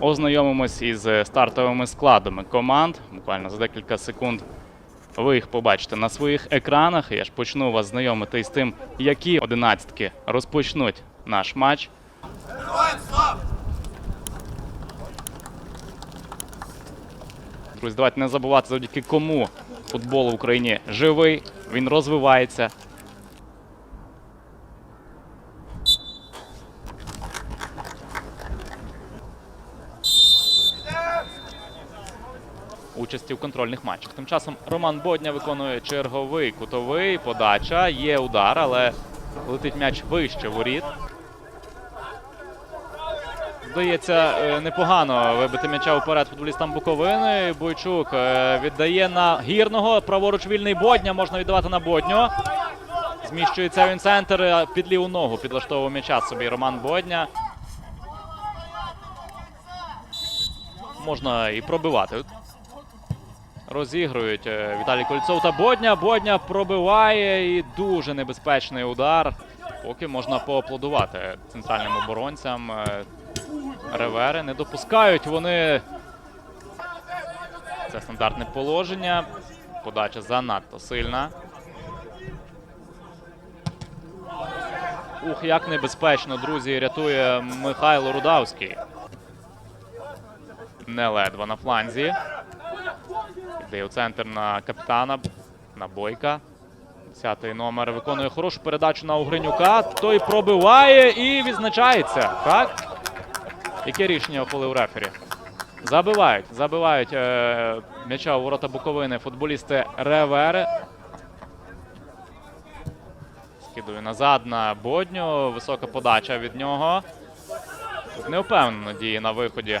ознайомимось із стартовими складами команд. Буквально за декілька секунд ви їх побачите на своїх екранах. Я ж почну вас знайомити із тим, які одинадцятки розпочнуть наш матч. Друзі, давайте не забувати, завдяки кому футбол в Україні живий, він розвивається. Участі в контрольних матчах. Тим часом Роман Бодня виконує черговий кутовий подача. Є удар, але летить м'яч вище воріт. Вдається е, непогано вибити м'яча вперед футболістам Буковини. Бойчук е, віддає на гірного. Праворуч вільний Бодня. Можна віддавати на Бодню. Зміщується він центр під ліву ногу. Підлаштовує м'яча собі Роман Бодня. Можна і пробивати. Розігрують е, Віталій Кольцов та Бодня. Бодня пробиває і дуже небезпечний удар. Поки можна поаплодувати центральним оборонцям. Е, Ревери не допускають вони. Це стандартне положення. Подача занадто сильна. Ух, як небезпечно, друзі, рятує Михайло Рудавський. Неледва на фланзі. Йде у центр на капітана, на Бойка. Десятий номер виконує хорошу передачу на Угринюка. Той пробиває і відзначається. Так? Яке рішення ухвалив рефері? Забивають. Забивають е, м'яча у ворота Буковини футболісти Ревери. Скидує назад на Бодню. Висока подача від нього. Невпевнено діє на виході.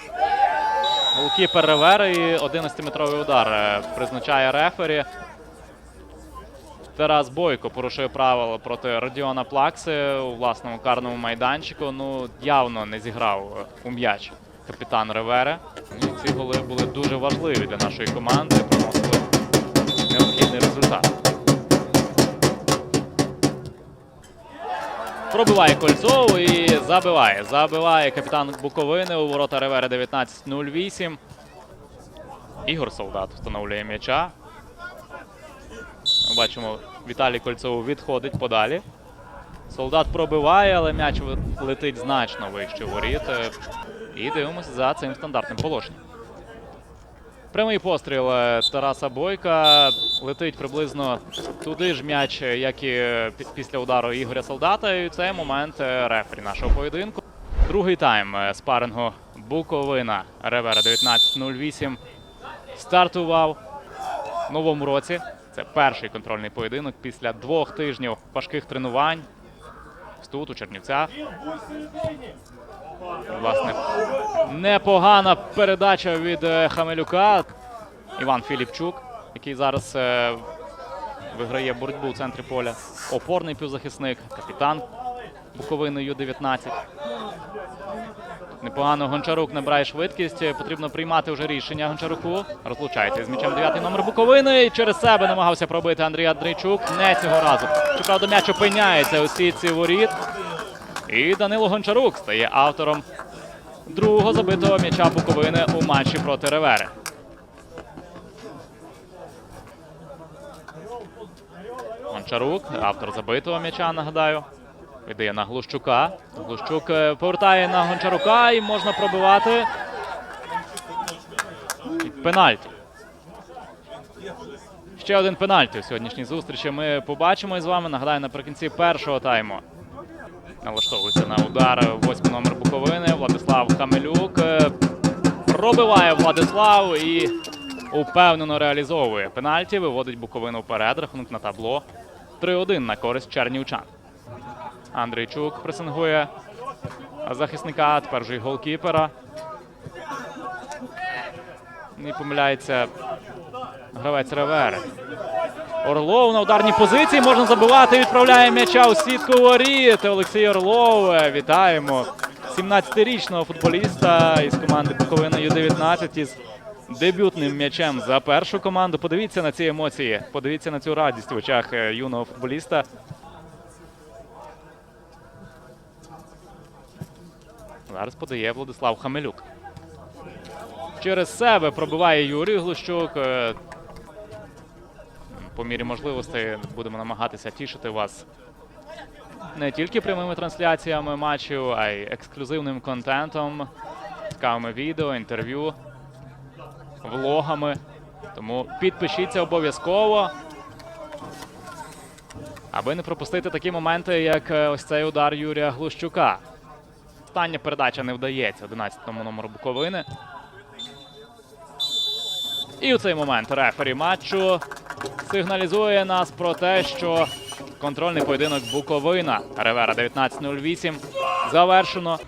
Голкіпер Ревери і 11-метровий удар е, призначає рефері. Тарас Бойко порушує правила проти Родіона Плакси у власному карному майданчику. Ну, явно не зіграв у м'яч капітан Ревери. І ці голи були дуже важливі для нашої команди. Приносили Пробиває Кольцов і забиває. Забиває капітан Буковини у ворота Ревери 19-08. Ігор Солдат встановлює м'яча. Бачимо, Віталій Кольцов відходить подалі. Солдат пробиває, але м'яч летить значно вище воріт. Е, І дивимося за цим стандартним положенням. Прямий постріл е, Тараса Бойка летить приблизно туди ж м'яч, е, як і е, після удару Ігоря Солдата. І це момент рефері нашого поєдинку. Другий тайм спарингу Буковина Ревера 19.08 стартував в новому році. Це перший контрольний поєдинок після двох тижнів важких тренувань. Тут у Чернівцях. Власне, непогана передача від е, Хамелюка. Іван Філіпчук, який зараз е, виграє боротьбу у центрі поля. Опорний півзахисник, капітан Буковини Ю-19. Непогано Гончарук набирає швидкість. Потрібно приймати вже рішення Гончаруку. Розлучається з м'ячем дев'ятий номер Буковини. І через себе намагався пробити Андрій Андрійчук. Не цього разу. Щоправда, м'яч опиняється у сітці воріт. І Данило Гончарук стає автором другого забитого м'яча Буковини у матчі проти Ревери. Гончарук, автор забитого м'яча, нагадаю. Віддає на Глущука. Глущук е, повертає на Гончарука і можна пробивати. І Пенальті. Ще один пенальті у сьогоднішній зустрічі. Ми побачимо із вами. Нагадаю, наприкінці першого тайму. Налаштовується на удар восьмий номер Буковини. Владислав Хамелюк. Е, Пробиває Владислав і упевнено реалізовує пенальті. Виводить Буковину вперед. Рахунок на табло. 3-1 на користь чернівчан. Андрійчук пресингує захисника, тепер вже й голкіпера. Не помиляється гравець Ревери. Орлов на ударній позиції можна забивати. Відправляє м'яча у сітку воріт. Олексій Орлов. е, Вітаємо 17-річного футболіста із команди Буковина Ю-19 із дебютним м'ячем за першу команду. Подивіться на ці емоції, подивіться на цю радість в очах е, юного футболіста. Зараз подає Владислав Хамелюк. через себе пробиває Юрій Глущук. По мірі можливостей будемо намагатися тішити вас не тільки прямими трансляціями матчів, а й ексклюзивним контентом, цікавими відео, інтерв'ю, влогами. Тому підпишіться обов'язково, аби не пропустити такі моменти, як е, ось цей удар Юрія Глущука. Остання передача не вдається 11-му номеру Буковини. І у цей момент рефері матчу сигналізує нас про те, що контрольний поєдинок Буковина Ревера 1908 завершено.